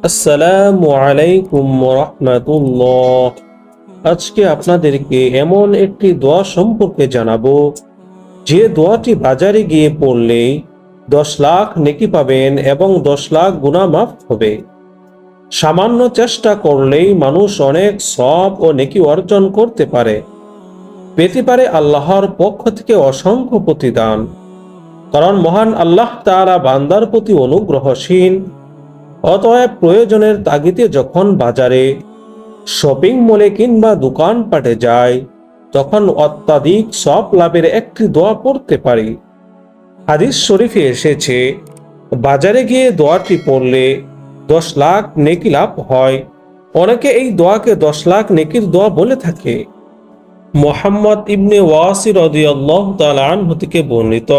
আসসালামু আলাইকুম আজকে আপনাদেরকে এমন একটি দোয়া সম্পর্কে জানাব। যে দোয়াটি বাজারে গিয়ে পড়লে দশ লাখ নেকি পাবেন এবং দশ লাখ গুণা মাফ হবে। সামান্য চেষ্টা করলেই মানুষ অনেক সব ও নেকি অর্জন করতে পারে। পেতে পারে আল্লাহর পক্ষ থেকে অসংখ্য প্রতিদান। কারণ মহান আল্লাহ তারা বান্দার প্রতি অনুগ্রহশীল। অতএব প্রয়োজনের তাগিদে যখন বাজারে শপিং মলে কিংবা দোকানপাটে যায়, তখন অত্যাধিক সব লাভের একটি দোয়া পড়তে পারি। হাদিস শরীফে এসেছে, বাজারে গিয়ে দোয়াটি পড়লে দশ লাখ নেকি লাভ হয়। অনেকে এই দোয়াকে দশ লাখ নেকির দোয়া বলে থাকে। মোহাম্মদ ইবনে ওয়াসির রদিয়াল্লাহ তালান থেকে বর্ণিত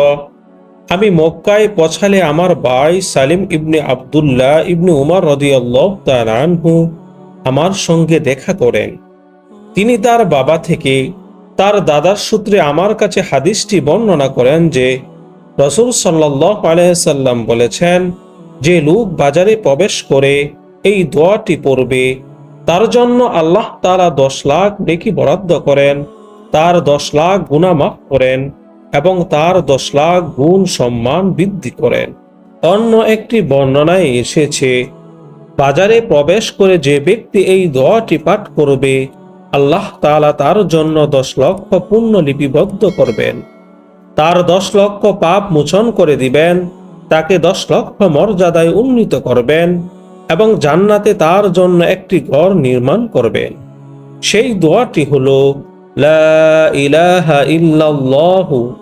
আমি মক্কায় পছালে আমার ভাই সালিম ইবনে আবদুল্লাহ ইবনে উমর রদিয়াল্লাহ তালানহু আমার সঙ্গে দেখা করেন। তিনি তার বাবা থেকে তার দাদার সূত্রে আমার কাছে হাদিসটি বর্ণনা করেন যে, রসুল সাল্লাহ আলহাম বলেছেন, যে লোক বাজারে প্রবেশ করে এই দোয়াটি পড়বে, তার জন্য আল্লাহ তারা দশ লাখ নেকি বরাদ্দ করেন, তার দশ লাখ গুণা মাফ করেন। এবং তার দশ লাখ গুণ সম্মান বৃদ্ধি করেন। অন্য একটি বর্ণনায় এসেছে, বাজারে প্রবেশ করে যে ব্যক্তি এই দোয়াটি পাঠ করবে, আল্লাহ তাআলা তার জন্য দশ লক্ষ পুণ্য লিপিবদ্ধ করবেন। তার দশ লক্ষ পাপ মোচন করে দিবেন, তাকে দশ লক্ষ মর্যাদায় উন্নীত করবেন এবং জান্নাতে তার জন্য একটি ঘর নির্মাণ করবেন। সেই দোয়াটি হল, লা ইলাহা ইল্লাল্লাহু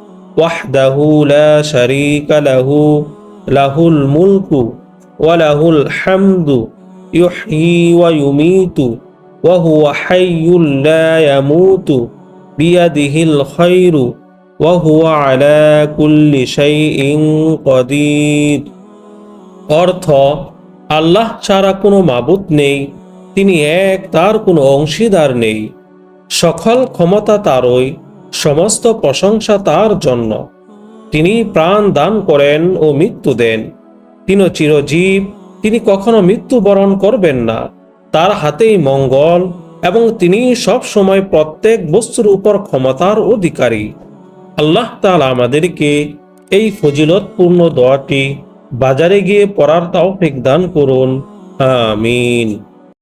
লাহুল মুলকু ওয়া লাহুল হামদু, ইউহয়ি ওয়া ইউমীতু ওয়া হুয়া হাইয়্যুল লা ইয়ামুতু বিয়াদিহিল খায়রু ওয়া হুয়া আলা কুল্লি শাইইন কাদির। অর্থ, আল্লাহ ছাড়া কোনো মাবুদ নেই, তিনি এক, তার কোনো অংশীদার নেই। সকল ক্ষমতা তারই সমস্ত প্রশংসা তার জন্য। তিনি প্রাণ দান করেন ও মৃত্যু দেন। তিনি চিরজীব, তিনি কখনো মৃত্যুবরণ করবেন না। তার হাতেই মঙ্গল এবং তিনি সব সময় প্রত্যেক বস্তুর উপর ক্ষমতার অধিকারী। আল্লাহ তাআলা আমাদেরকে এই ফজিলতপূর্ণ দোয়াটি বাজারে গিয়ে পড়ার তৌফিক দান করুন। আমিন।